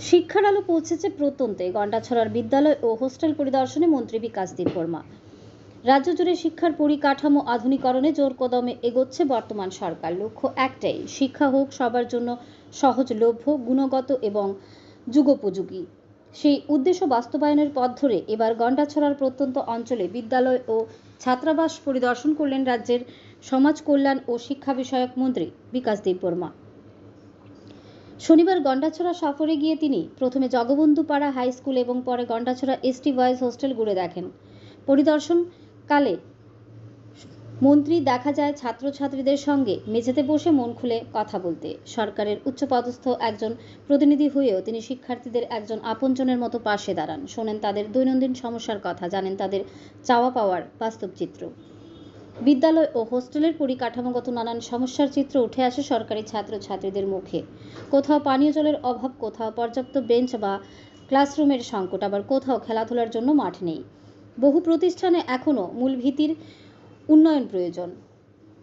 শিক্ষার আলো পৌঁছেছে প্রত্যন্তে। গন্ডাছড়ার বিদ্যালয় ও হোস্টেল পরিদর্শনে মন্ত্রী বিকাশ দেববর্মা রাজ্য জুড়ে শিক্ষার পরিকাঠামো আধুনিকরণে জোর কদমে এগোচ্ছে বর্তমান সরকার। লক্ষ্য একটাই, শিক্ষা হোক, সবার জন্য সহজলভ্য গুণগত এবং যুগোপযোগী। সেই উদ্দেশ্য বাস্তবায়নের পথ ধরে এবার গন্ডাছড়ার প্রত্যন্ত অঞ্চলে বিদ্যালয় ও ছাত্রাবাস পরিদর্শন করলেন রাজ্যের সমাজ কল্যাণ ও শিক্ষা বিষয়ক মন্ত্রী বিকাশ দেববর্মা শনিবার গন্ডাছড়া সফরে গিয়ে তিনি প্রথমে জগবন্ধু পাড়া হাই স্কুল এবং পরে গন্ডাছড়া এসটি বয়েজ হোস্টেল ঘুরে দেখেন। পরিদর্শন কালে মন্ত্রী দেখা যায় ছাত্রছাত্রীদের সঙ্গে মেঝেতে বসে মন খুলে কথা বলতে। সরকারের উচ্চপদস্থ একজন প্রতিনিধি হয়েও তিনি শিক্ষার্থীদের একজন আপনজনের মতো পাশে দাঁড়ান। শোনেন তাদের দৈনন্দিন সমস্যার কথা, জানেন তাদের চাওয়া পাওয়ার বাস্তব চিত্র। বিদ্যালয় ও হোস্টেলের পরিকাঠামোগত নানান সমস্যার চিত্র উঠে আসে সরকারি ছাত্রছাত্রীদের মুখে। কোথাও পানীয় জলের অভাব, কোথাও পর্যাপ্ত বেঞ্চ বা ক্লাসরুমের সংকট, আবার কোথাও খেলাধুলার জন্য মাঠ নেই। বহু প্রতিষ্ঠানে এখনও মূল ভিত্তির উন্নয়ন প্রয়োজন।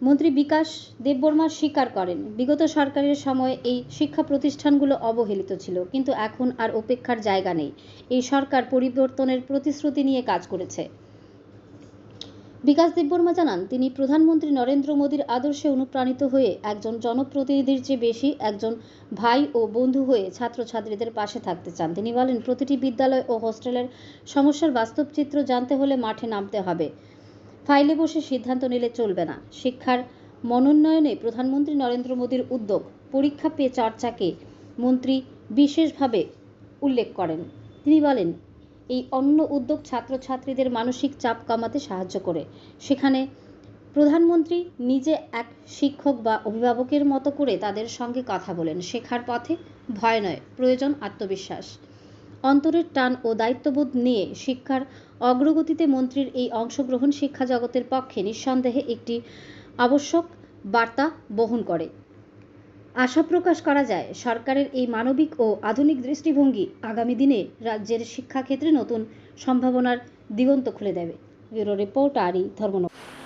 মন্ত্রী বিকাশ দেববর্মা স্বীকার করেন, বিগত সরকারের সময় এই শিক্ষা প্রতিষ্ঠানগুলো অবহেলিত ছিল, কিন্তু এখন আর উপেক্ষার জায়গা নেই। এই সরকার পরিবর্তনের প্রতিশ্রুতি নিয়ে কাজ করেছে। বিকাশ দেববর্মা জানান, তিনি প্রধানমন্ত্রী নরেন্দ্র মোদীর আদর্শে অনুপ্রাণিত হয়ে একজন জনপ্রতিনিধির চেয়ে বেশি একজন ভাই ও বন্ধু হয়ে ছাত্রছাত্রীদের পাশে থাকতে চান। তিনি বলেন, প্রতিটি বিদ্যালয় ও হোস্টেলের সমস্যার বাস্তব চিত্র জানতে হলে মাঠে নামতে হবে। ফাইলে বসে সিদ্ধান্ত নিলে চলবে না। শিক্ষার মনোন্নয়নে প্রধানমন্ত্রী নরেন্দ্র মোদীর উদ্যোগ, পরীক্ষা পে চর্চাকে মন্ত্রী বিশেষভাবে উল্লেখ করেন। তিনি বলেন এই অন্য উদ্যোগ ছাত্রছাত্রীদের মানসিক চাপ কমাতে সাহায্য করে। সেখানে প্রধানমন্ত্রী নিজে এক শিক্ষক বা অভিভাবকের মতো করে তাদের সঙ্গে কথা বলেন। শেখার পথে ভয় নয়, প্রয়োজন আত্মবিশ্বাস। অন্তরের টান ও দায়িত্ববোধ নিয়ে শিক্ষার অগ্রগতিতে মন্ত্রীর এই অংশগ্রহণ শিক্ষা জগতের পক্ষে নিঃসন্দেহে একটি আবশ্যক বার্তা বহন করে। আশা প্রকাশ করা যায়, সরকারের এই মানবিক ও আধুনিক দৃষ্টিভঙ্গি আগামী দিনে রাজ্যের শিক্ষাক্ষেত্রে নতুন সম্ভাবনার দিগন্ত খুলে দেবে। ব্যুরো রিপোর্ট, আরি ধর্মন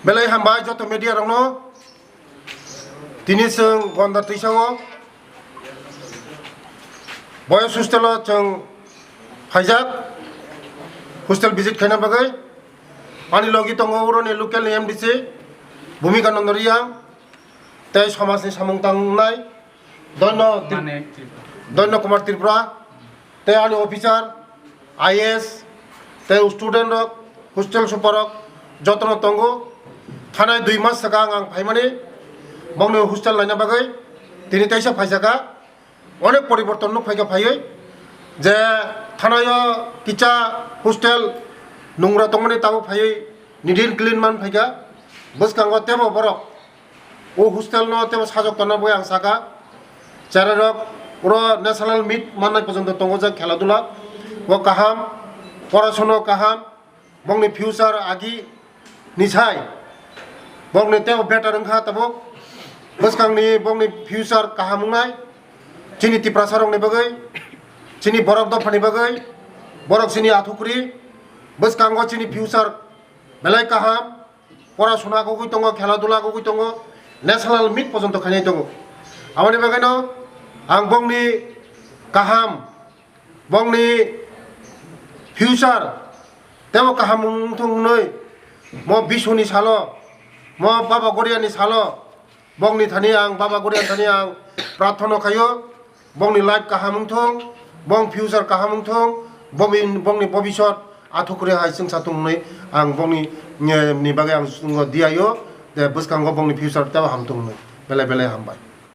বেলাই হাম্বাই যত মিডিয়া রংন, তিনি সং বন্ধ তৈসং বয়স হোস্টেল চং হাইজাক হোস্টেল ভিজিট খাইন বাকে আনি লগি তঙ্গ উরনি লোকেল এমডিসি, ভূমিকা নন্দরিয়া, তাই সমাজের সামং তাই দৈন্য মানে দৈন্য কুমার ত্রিপুরা তে আনি অফিসার আইএস তে স্টুডেন্ট রক হোস্টেল সুপারক যত্ন তঙ্গু থানায় দুই মাস সাকাং আং ফাইমানি বংনি হোস্টেল লাইনা বাকে তিনি তাইসা ফাইসাকা অনেক পরিবর্তন ফাইকা ফাইয়ে যে থানায় কিচা হোস্টেল নোংরা তংমানি তাবো ফাইয়ে নিডিন ক্লিন মান ফাইকা বসকাঙ্গ তেমো বরক ও হোস্টেল নেব সাজক তনা বই আং সাকা जेरक পুরো ন্যাশনাল মিট মানে পর্যন্ত दङजा खेला दुला व गाहाम পড়াশুনো কাহাম, বংনি ফিউচার আগি নিশাই বংনি তেও বেটার হা তাবো বসকাংনি বংনি ফিউচার কাহামুনাই চিনি তিপ্রাসারংনি বাগৈ চিনি বরফ দফানি বাগৈ বরফ চিনি আথুকরি বসকাঙ্গ চিনি ফিউচার বেলাই কাহাম। পড়াশোনা গগুই দङ খেলাধুলা গগুই দङ ন্যাশনাল মিট পর্যন্ত খানি দङ bongni kaham bongni future temo kaham thung noi mo bisuni salo mo baba goriani salo bongni thani ang baba gorian thani ang prathono khayo bongni life kaham thung bong future kaham thung bongni bongni bobishot athukure hai sing satung noi ang bongni ni bagai ang diayo de buskango bongni future tawa hamtung noi bele bele hambai